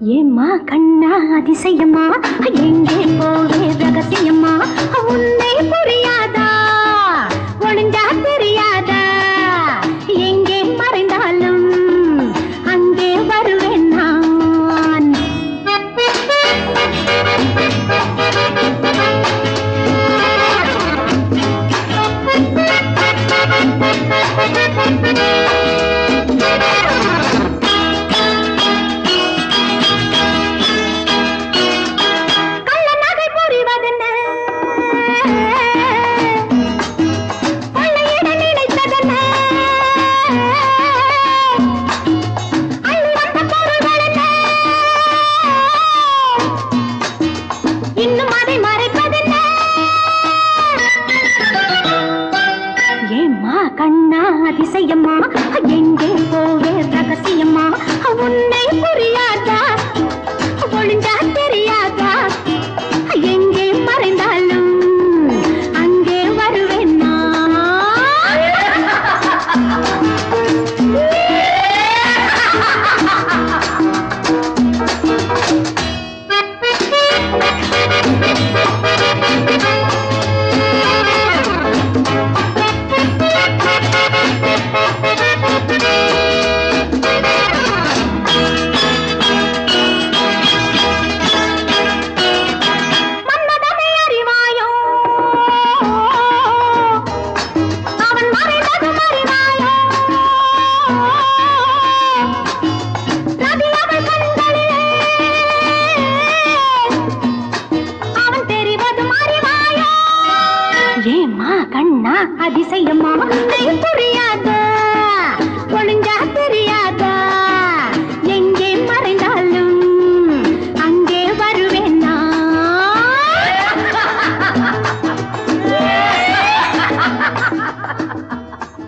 ஏம்மா கண்ணா அதிசயமா? எங்கே போவே ரகசியம்மா உன்னை புரியாதா? ஒளிஞ்சா தெரியாதா? எங்கே மறைந்தாலும் அங்கே வருவேன் நான். கண்ணா அதிசயமா என் அதிசயமா புரியாத. ஒளிஞ்சா